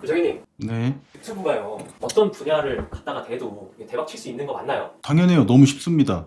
부장님 네. 유튜브가요 어떤 분야를 갖다가 대도 대박 칠 수 있는 거 맞나요? 당연해요. 너무 쉽습니다.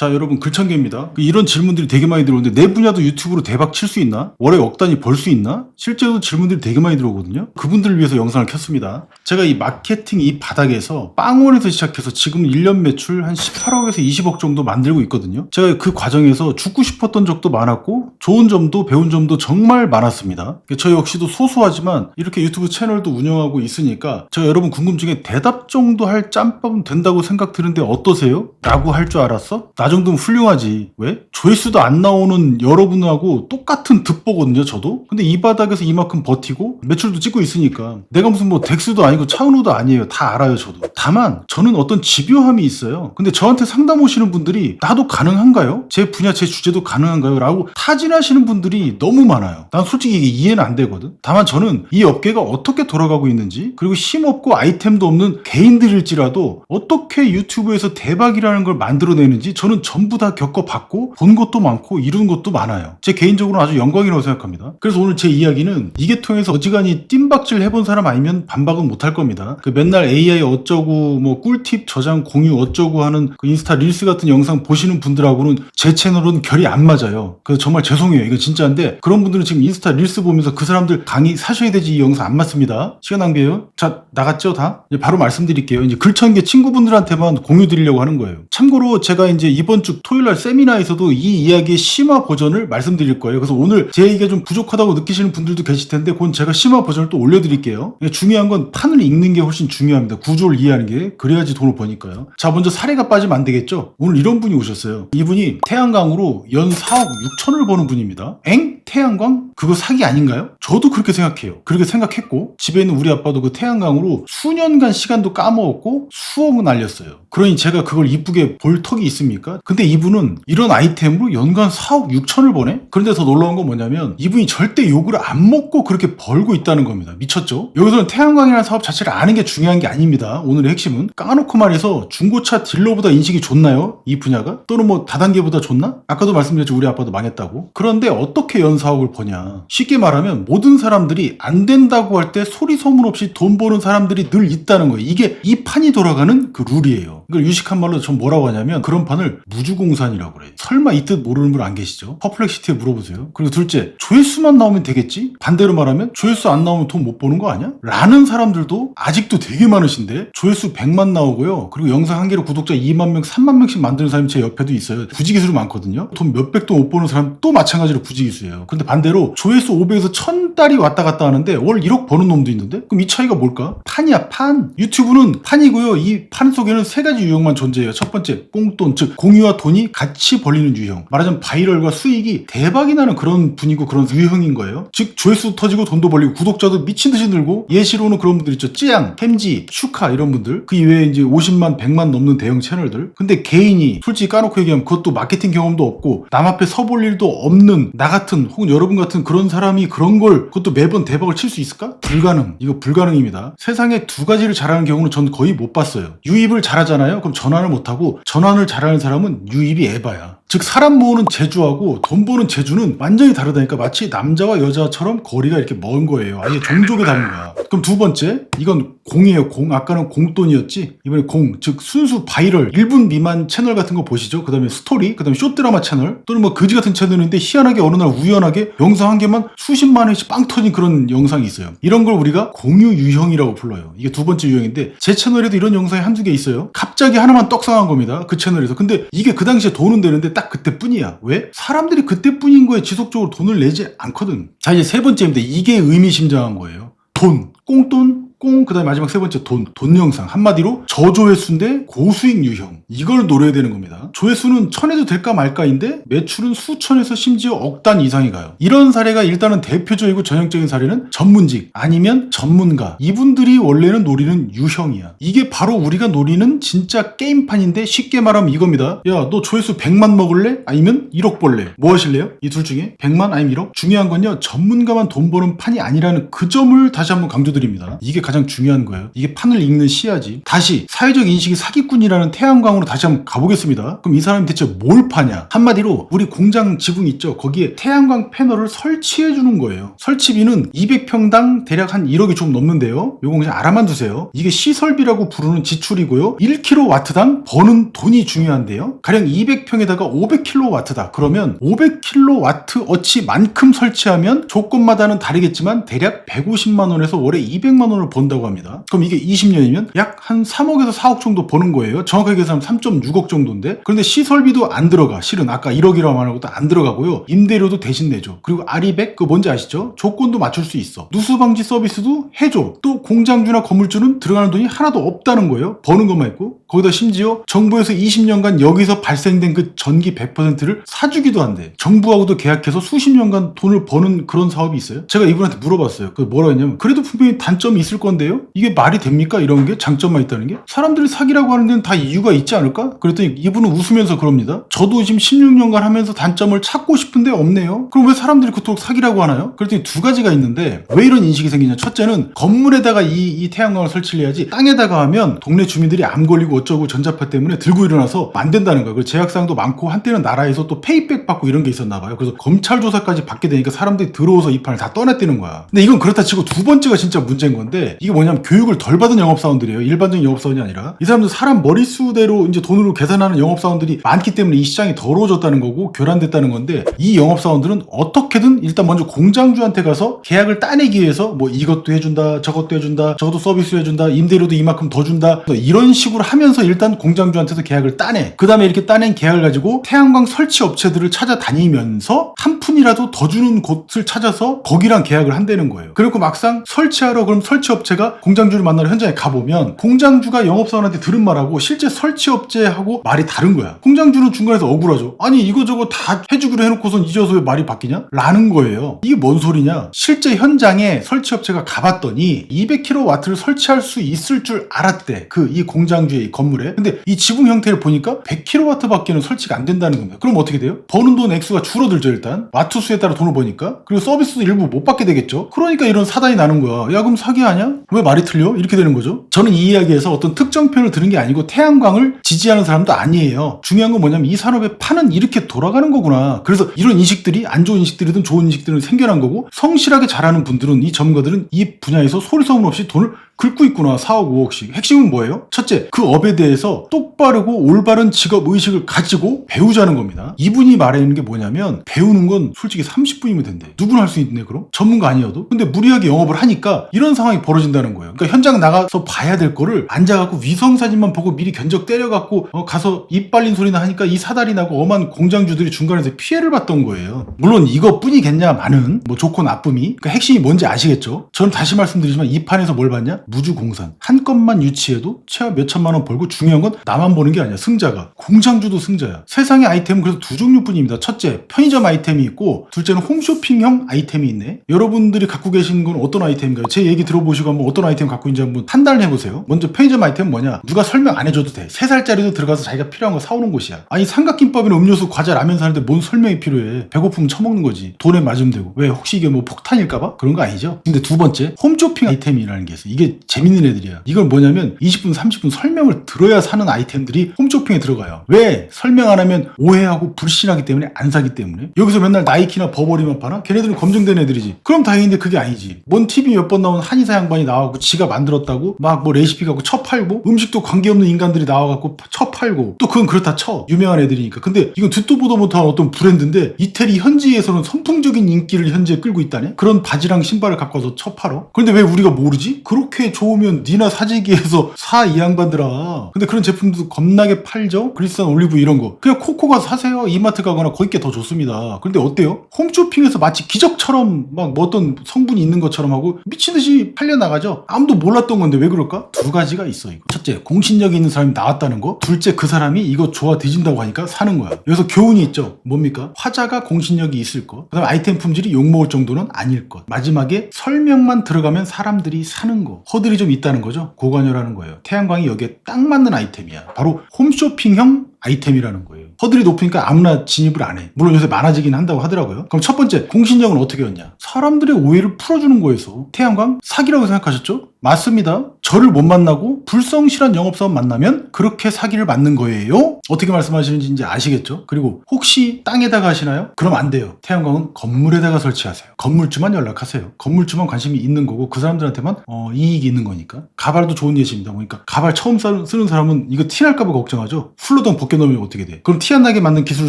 자, 여러분, 글천개입니다. 그 이런 질문들이 되게 많이 들어오는데, 내 분야도 유튜브로 대박 칠 수 있나? 월에 억 단위 벌 수 있나? 실제로 질문들이 되게 많이 들어오거든요. 그분들을 위해서 영상을 켰습니다. 제가 이 마케팅 이 바닥에서 빵원에서 시작해서 지금 1년 매출 한 18억에서 20억 정도 만들고 있거든요. 제가 그 과정에서 죽고 싶었던 적도 많았고, 좋은 점도 배운 점도 정말 많았습니다. 저 역시도 소소하지만 이렇게 유튜브 채널도 운영하고 있으니까 제가 여러분 궁금증에 대답 정도 할 짬밥은 된다고 생각 드는데 어떠세요? 라고 할 줄 알았어? 나 정도면 훌륭하지. 왜? 조회수도 안 나오는 여러분하고 똑같은 득보거든요, 저도. 근데 이 바닥에서 이만큼 버티고 매출도 찍고 있으니까 내가 무슨 뭐 덱스도 아니고 차은우도 아니에요. 다 알아요, 저도. 다만 저는 어떤 집요함이 있어요. 근데 저한테 상담 오시는 분들이 나도 가능한가요? 제 분야, 제 주제도 가능한가요? 라고 타진하시는 분들이 너무 많아요. 난 솔직히 이게 이해는 안 되거든. 다만 저는 이 업계가 어떻게 돌아가고 있는지 그리고 힘없고 아이템도 없는 개인들일지라도 어떻게 유튜브에서 대박이라는 걸 만들어내는지 저는 전부 다 겪어봤고 본 것도 많고 이룬 것도 많아요. 제 개인적으로 아주 영광이라고 생각합니다. 그래서 오늘 제 이야기는 이게 통해서 어지간히 뜀박질 해본 사람 아니면 반박은 못할 겁니다. 그 맨날 AI 어쩌고 뭐 꿀팁 저장 공유 어쩌고 하는 그 인스타 릴스 같은 영상 보시는 분들하고는 제 채널은 결이 안 맞아요. 그래서 정말 죄송해요. 이거 진짜인데 그런 분들은 지금 인스타 릴스 보면서 그 사람들 강의 사셔야 되지 이 영상 안 맞습니다. 시간 낭비예요. 자 나갔죠 다? 이제 바로 말씀드릴게요. 이제 글천개 친구분들한테만 공유 드리려고 하는 거예요. 참고로 제가 이제 이번 주 토요일 날 세미나에서도 이 이야기의 심화 버전을 말씀드릴 거예요. 그래서 오늘 제 얘기가 좀 부족하다고 느끼시는 분들도 계실 텐데 그건 제가 심화 버전을 또 올려드릴게요. 중요한 건 판을 읽는 게 훨씬 중요합니다. 구조를 이해하는 게 그래야지 돈을 버니까요. 자 먼저 사례가 빠지면 안 되겠죠. 오늘 이런 분이 오셨어요. 이분이 태양광으로 연 4억 6천을 버는 분입니다. 엥? 태양광? 그거 사기 아닌가요? 저도 그렇게 생각해요. 그렇게 생각했고 집에 있는 우리 아빠도 그 태양광으로 수년간 시간도 까먹었고 수억은 날렸어요. 그러니 제가 그걸 이쁘게 볼 턱이 있습니까? 근데 이분은 이런 아이템으로 연간 4억 6천을 버네? 그런데 더 놀라운 건 뭐냐면 이분이 절대 욕을 안 먹고 그렇게 벌고 있다는 겁니다. 미쳤죠? 여기서는 태양광이라는 사업 자체를 아는 게 중요한 게 아닙니다. 오늘의 핵심은 까놓고 말해서 중고차 딜러보다 인식이 좋나요? 이 분야가? 또는 뭐 다단계보다 좋나? 아까도 말씀드렸죠. 우리 아빠도 망했다고. 그런데 어떻게 연 4억을 버냐? 쉽게 말하면 모든 사람들이 안 된다고 할 때 소리 소문 없이 돈 버는 사람들이 늘 있다는 거예요. 이게 이 판이 돌아가는 그 룰이에요. 이걸 유식한 말로 전 뭐라고 하냐면 그런 판을 무주공산이라고 그래요. 설마 이 뜻 모르는 분 안 계시죠? 퍼플렉시티에 물어보세요. 그리고 둘째, 조회수만 나오면 되겠지? 반대로 말하면 조회수 안 나오면 돈 못 버는 거 아니야? 라는 사람들도 아직도 되게 많으신데 조회수 100만 나오고요. 그리고 영상 한 개로 구독자 2만 명, 3만 명씩 만드는 사람이 제 옆에도 있어요. 부지기수로 많거든요. 돈 몇백도 못 버는 사람 또 마찬가지로 부지기수예요. 근데 반대로 조회수 500에서 1000달이 왔다 갔다 하는데 월 1억 버는 놈도 있는데? 그럼 이 차이가 뭘까? 판이야, 판. 유튜브는 판이고요. 이 판 속에는 세 가지 유형만 존재해요. 첫 번째, 꽁돈, 즉 공유와 돈이 같이 벌리는 유형. 말하자면 바이럴과 수익이 대박이 나는 그런 분이고 그런 유형인 거예요. 즉 조회수 터지고 돈도 벌리고 구독자도 미친 듯이 늘고 예시로는 그런 분들 있죠. 찌양, 햄지, 슈카 이런 분들. 그 이외에 이제 50만, 100만 넘는 대형 채널들. 근데 개인이 솔직히 까놓고 얘기하면 그것도 마케팅 경험도 없고 남 앞에 서볼 일도 없는 나 같은 혹은 여러분 같은 그런 사람이 그런 걸 그것도 매번 대박을 칠 수 있을까? 불가능. 이거 불가능입니다. 세상에 두 가지를 잘하는 경우는 전 거의 못 봤어요. 유입을 잘하잖아요. 그럼 전환을 못하고 전환을 잘하는 사람은 유입이 에바야. 즉 사람 모으는 재주하고 돈 버는 재주는 완전히 다르다니까 마치 남자와 여자처럼 거리가 이렇게 먼 거예요. 아예 종족이 다른 거야. 그럼 두 번째 이건 공이에요. 공. 아까는 공돈이었지. 이번에 공. 즉 순수 바이럴 1분 미만 채널 같은 거 보시죠. 그 다음에 스토리, 그 다음에 쇼드라마 채널 또는 뭐 그지 같은 채널인데 희한하게 어느 날 우연하게 영상 한 개만 수십만 원씩 빵 터진 그런 영상이 있어요. 이런 걸 우리가 공유 유형이라고 불러요. 이게 두 번째 유형인데 제 채널에도 이런 영상이 한두 개 있어요. 갑자기 하나만 떡상한 겁니다. 그 채널에서. 근데 이게 그 당시에 돈은 되는데 딱 그때뿐이야. 왜? 사람들이 그때뿐인 거에 지속적으로 돈을 내지 않거든. 자 이제 세 번째입니다. 이게 의미심장한 거예요. 돈, 꽁돈, 꽁, 그 다음에 마지막 세 번째 돈, 돈 영상. 한마디로 저조회수인데 고수익 유형. 이걸 노려야 되는 겁니다. 조회수는 천해도 될까 말까인데 매출은 수천에서 심지어 억단 이상이 가요. 이런 사례가 일단은 대표적이고 전형적인 사례는 전문직 아니면 전문가. 이분들이 원래는 노리는 유형이야. 이게 바로 우리가 노리는 진짜 게임판인데 쉽게 말하면 이겁니다. 야, 너 조회수 100만 먹을래? 아니면 1억 벌래? 뭐 하실래요? 이 둘 중에 100만 아니면 1억? 중요한 건요. 전문가만 돈 버는 판이 아니라는 그 점을 다시 한번 강조드립니다. 이게 가장 중요한 거예요. 이게 판을 읽는 시야지. 다시 사회적 인식이 사기꾼이라는 태양광으로 다시 한번 가보겠습니다. 그럼 이 사람이 대체 뭘 파냐? 한마디로 우리 공장 지붕 있죠. 거기에 태양광 패널을 설치해 주는 거예요. 설치비는 200평당 대략 한 1억이 좀 넘는데요. 요거 그냥 알아만 두세요. 이게 시설비라고 부르는 지출이고요. 1kW당 버는 돈이 중요한데요. 가령 200평에다가 500kW다. 그러면 500kW 어치만큼 설치하면 조건마다는 다르겠지만 대략 150만 원에서 월에 200만 원을 번다고 합니다. 그럼 이게 20년이면 약 한 3억에서 4억 정도 버는 거예요. 정확하게 계산하면 3.6억 정도인데 그런데 시설비도 안 들어가. 실은 아까 1억이라고 말한 것도 안 들어가고요. 임대료도 대신 내줘. 그리고 아리백 그 뭔지 아시죠? 조건도 맞출 수 있어. 누수 방지 서비스도 해줘. 또 공장주나 건물주는 들어가는 돈이 하나도 없다는 거예요. 버는 것만 있고 거기다 심지어 정부에서 20년간 여기서 발생된 그 전기 100%를 사주기도 한대. 정부하고도 계약해서 수십 년간 돈을 버는 그런 사업이 있어요. 제가 이분한테 물어봤어요. 그 뭐라 했냐면 그래도 분명히 단점이 있을 건데요. 이게 말이 됩니까? 이런 게 장점만 있다는 게 사람들이 사기라고 하는 데는 다 이유가 있지 않을까? 그랬더니 이분은 웃으면서 그럽니다. 저도 지금 16년간 하면서 단점을 찾고 싶은데 없네요. 그럼 왜 사람들이 그토록 사기라고 하나요? 그랬더니 두 가지가 있는데 왜 이런 인식이 생기냐? 첫째는 건물에다가 이, 이 태양광을 설치를 해야지 땅에다가 하면 동네 주민들이 암 걸리고 어쩌고 전자파 때문에 들고 일어나서 안 된다는 거예요. 제약사항도 많고 한때는 나라에서 또 페이백 받고 이런 게 있었나 봐요. 그래서 검찰 조사까지 받게 되니까 사람들이 들어오서 이 판을 다 떠났다는 거야. 근데 이건 그렇다 치고 두 번째가 진짜 문제인 건데 이게 뭐냐면 교육을 덜 받은 영업사원들이에요. 일반적인 영업사원이 아니라 이 사람들 사람 머릿수대로 이제 돈으로 계산하는 영업사원들이 많기 때문에 이 시장이 더러워졌다는 거고 교란됐다는 건데 이 영업사원들은 어떻게든 일단 먼저 공장주한테 가서 계약을 따내기 위해서 뭐 이것도 해준다 저것도 해준다 저것도 서비스 해준다 임대료도 이만큼 더 준다 이런 식으로 하면 서 일단 공장주한테서 계약을 따내. 그 다음에 이렇게 따낸 계약을 가지고 태양광 설치 업체들을 찾아다니면서 한 푼이라도 더 주는 곳을 찾아서 거기랑 계약을 한다는 거예요. 그리고 막상 설치하러 그럼 설치 업체가 공장주를 만나러 현장에 가보면 공장주가 영업사원한테 들은 말하고 실제 설치 업체하고 말이 다른 거야. 공장주는 중간에서 억울하죠. 아니 이거저거 다 해주기로 해놓고선 이제서 왜 말이 바뀌냐? 라는 거예요. 이게 뭔 소리냐? 실제 현장에 설치 업체가 가봤더니 200kW를 설치할 수 있을 줄 알았대. 그 이 공장주의 이 건물에. 근데 이 지붕 형태를 보니까 100kW밖에는 설치가 안 된다는 겁니다. 그럼 어떻게 돼요? 버는 돈 액수가 줄어들죠 일단. 와트 수에 따라 돈을 버니까. 그리고 서비스도 일부 못 받게 되겠죠. 그러니까 이런 사단이 나는 거야. 야 그럼 사기 아니야? 왜 말이 틀려? 이렇게 되는 거죠. 저는 이 이야기에서 어떤 특정 편을 들은 게 아니고 태양광을 지지하는 사람도 아니에요. 중요한 건 뭐냐면 이 산업의 판은 이렇게 돌아가는 거구나. 그래서 이런 인식들이 안 좋은 인식들이든 좋은 인식들은 생겨난 거고 성실하게 잘하는 분들은 이 전문가들은 이 분야에서 소리 소문 없이 돈을 긁고 있구나 4억 5억씩 핵심은 뭐예요? 첫째 그 업에 대해서 똑바르고 올바른 직업 의식을 가지고 배우자는 겁니다 이분이 말하는 게 뭐냐면 배우는 건 솔직히 30분이면 된대 누구나 할 수 있네 그럼? 전문가 아니어도 근데 무리하게 영업을 하니까 이런 상황이 벌어진다는 거예요 그러니까 현장 나가서 봐야 될 거를 앉아갖고 위성사진만 보고 미리 견적 때려갖고 어, 가서 입 빨린 소리나 하니까 이 사달이 나고 엄한 공장주들이 중간에서 피해를 봤던 거예요 물론 이것뿐이겠냐 많은 뭐 좋고 나쁨이 그러니까 핵심이 뭔지 아시겠죠? 저는 다시 말씀드리지만 이 판에서 뭘 봤냐? 무주공산. 한 건만 유치해도 최하 몇 천만 원 벌고 중요한 건 나만 보는 게 아니야. 승자가. 공장주도 승자야. 세상의 아이템은 그래서 두 종류뿐입니다. 첫째 편의점 아이템이 있고 둘째는 홈쇼핑형 아이템이 있네. 여러분들이 갖고 계신 건 어떤 아이템인가요? 제 얘기 들어보시고 한번 어떤 아이템 갖고 있는지 한번 판단을 해보세요. 먼저 편의점 아이템은 뭐냐? 누가 설명 안 해줘도 돼. 3살짜리도 들어가서 자기가 필요한 거 사오는 곳이야. 아니 삼각김밥이나 음료수 과자 라면 사는데 뭔 설명이 필요해? 배고프면 처먹는 거지. 돈에 맞으면 되고. 왜? 혹시 이게 뭐 폭탄일까봐? 그런 거 아니죠? 근데 두 번째 홈쇼핑 아이템이라는 게 있어 이게 재밌는 애들이야 이건 뭐냐면 20분 30분 설명을 들어야 사는 아이템들이 홈쇼핑에 들어가요. 왜? 설명 안 하면 오해하고 불신하기 때문에 안 사기 때문에. 여기서 맨날 나이키나 버버리만 파나? 걔네들은 검증된 애들이지. 그럼 다행인데 그게 아니지. 뭔 TV 몇 번 나온 한의사 양반이 나와갖고 지가 만들었다고? 막 뭐 레시피 갖고 쳐 팔고? 음식도 관계없는 인간들이 나와갖고 쳐 팔고? 또 그건 그렇다 쳐. 유명한 애들이니까. 근데 이건 듣도 보도 못한 어떤 브랜드인데 이태리 현지에서는 선풍적인 인기를 현재 끌고 있다네? 그런 바지랑 신발을 갖고 와서 쳐 팔어? 그런데 왜 우리가 모르지? 그렇게 좋으면 니나 사재기에서 사 이 양반들아. 근데 그런 제품도 겁나게 팔죠? 그리스산 올리브 이런 거. 그냥 코코 가서 사세요. 이마트 가거나 거기 게 더 좋습니다. 그런데 어때요? 홈쇼핑에서 마치 기적처럼 막 뭐 어떤 성분이 있는 것처럼 하고 미친 듯이 팔려나가죠? 아무도 몰랐던 건데 왜 그럴까? 두 가지가 있어 이거. 첫째 공신력이 있는 사람이 나왔다는 거. 둘째 그 사람이 이거 좋아 뒤진다고 하니까 사는 거야. 여기서 교훈이 있죠? 뭡니까? 화자가 공신력이 있을 것. 그 다음 아이템 품질이 욕먹을 정도는 아닐 것. 마지막에 설명만 들어가면 사람들이 사는 거 허들이 좀 있다는 거죠 고관여라는 거예요 태양광이 여기에 딱 맞는 아이템이야 바로 홈쇼핑형 아이템이라는 거예요. 허들이 높으니까 아무나 진입을 안 해. 물론 요새 많아지긴 한다고 하더라고요. 그럼 첫 번째, 공신력은 어떻게 였냐? 사람들의 오해를 풀어주는 거에서 태양광 사기라고 생각하셨죠? 맞습니다. 저를 못 만나고 불성실한 영업사원 만나면 그렇게 사기를 맞는 거예요? 어떻게 말씀하시는지 이제 아시겠죠? 그리고 혹시 땅에다가 하시나요? 그럼 안 돼요. 태양광은 건물에다가 설치하세요. 건물주만 연락하세요. 건물주만 관심이 있는 거고 그 사람들한테만 어, 이익이 있는 거니까. 가발도 좋은 예시입니다. 그러니까 가발 처음 사- 쓰는 사람은 이거 티 날까봐 걱정하죠. 플루동 벗겨놓으면 어떻게 돼? 그럼 티 안 나게 만든 기술을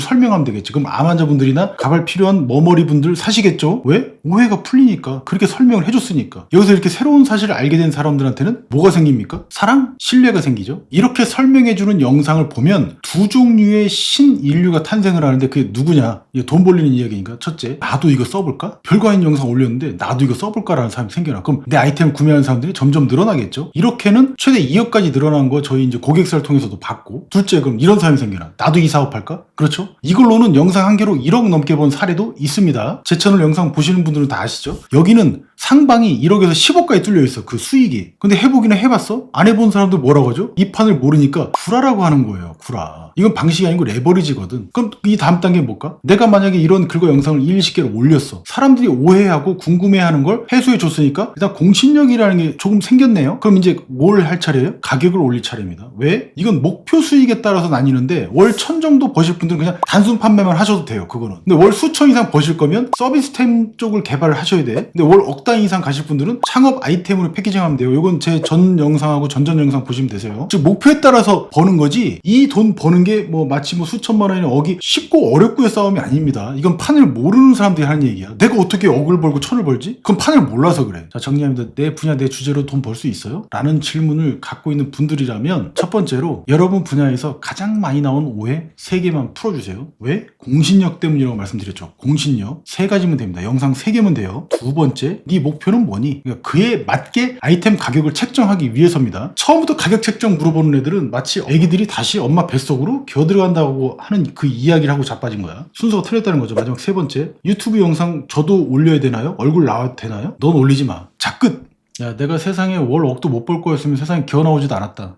설명하면 되겠지. 그럼 암 환자분들이나 가발 필요한 머머리 분들 사시겠죠? 왜? 오해가 풀리니까. 그렇게 설명을 해줬으니까. 여기서 이렇게 새로운 사실을 알게 된 사람들한테는 뭐가 생깁니까? 사랑? 신뢰가 생기죠? 이렇게 설명해주는 영상을 보면 두 종류의 신인류가 탄생을 하는데 그게 누구냐? 이게 돈 벌리는 이야기니까. 첫째, 나도 이거 써볼까? 별거 아닌 영상 올렸는데 나도 이거 써볼까라는 사람이 생겨나. 그럼 내 아이템을 구매하는 사람들이 점점 늘어나겠죠? 이렇게는 최대 2억까지 늘어난 거 저희 이제 고객사를 통해서도 봤고. 둘째, 그럼 이런 사람이 생겨나. 나도 이 사업할까? 그렇죠? 이걸로는 영상 한 개로 1억 넘게 번 사례도 있습니다. 제 채널 영상 보시는 분들은 다 아시죠? 여기는 상방이 1억에서 10억까지 뚫려 있어. 그 수익이. 근데 해보기는 해봤어? 안 해본 사람들 뭐라고 하죠? 이 판을 모르니까 구라라고 하는 거예요. 구라. 이건 방식이 아니고 레버리지거든. 그럼 이 다음 단계는 뭘까? 내가 만약에 이런 긁어 영상을 1, 20개를 올렸어. 사람들이 오해하고 궁금해하는 걸 해소해 줬으니까 일단 공신력이라는 게 조금 생겼네요. 그럼 이제 뭘 할 차례예요? 가격을 올릴 차례입니다. 왜? 이건 목표 수익에 따라서 나뉘는데 월 천 정도 버실 분들은 그냥 단순 판매만 하셔도 돼요. 그거는. 근데 월 수천 이상 버실 거면 서비스템 쪽을 개발을 하셔야 돼. 근데 월 억단 위 이상 가실 분들은 창업 아이템으로 패키징하면 돼요. 이건 제 전 영상하고 전전 영상 보시면 되세요. 즉 목표에 따라서 버는 거지 이 돈 버는 게 뭐 마치 뭐 수천만 원이나 억이 쉽고 어렵고의 싸움이 아닙니다. 이건 판을 모르는 사람들이 하는 얘기야. 내가 어떻게 억을 벌고 천을 벌지? 그건 판을 몰라서 그래. 자 정리합니다. 내 분야 내 주제로 돈 벌 수 있어요? 라는 질문을 갖고 있는 분들이라면 첫 번째로 여러분 분야에서 가장 많이 나온 오해 세 개만 풀어주세요. 왜? 공신력 때문이라고 말씀드렸죠. 공신력 세 가지면 됩니다. 영상 세 개면 돼요. 두 번째, 네 목표는 뭐니? 그러니까 그에 맞게 아이템 가격을 책정하기 위해서입니다. 처음부터 가격 책정 물어보는 애들은 마치 애기들이 다시 엄마 뱃속으로 기어 들어간다고 하는 그 이야기를 하고 자빠진 거야. 순서가 틀렸다는 거죠. 마지막 세 번째, 유튜브 영상 저도 올려야 되나요? 얼굴 나와도 되나요? 넌 올리지 마. 자 끝. 야, 내가 세상에 월 억도 못 벌 거였으면 세상에 기어 나오지도 않았다.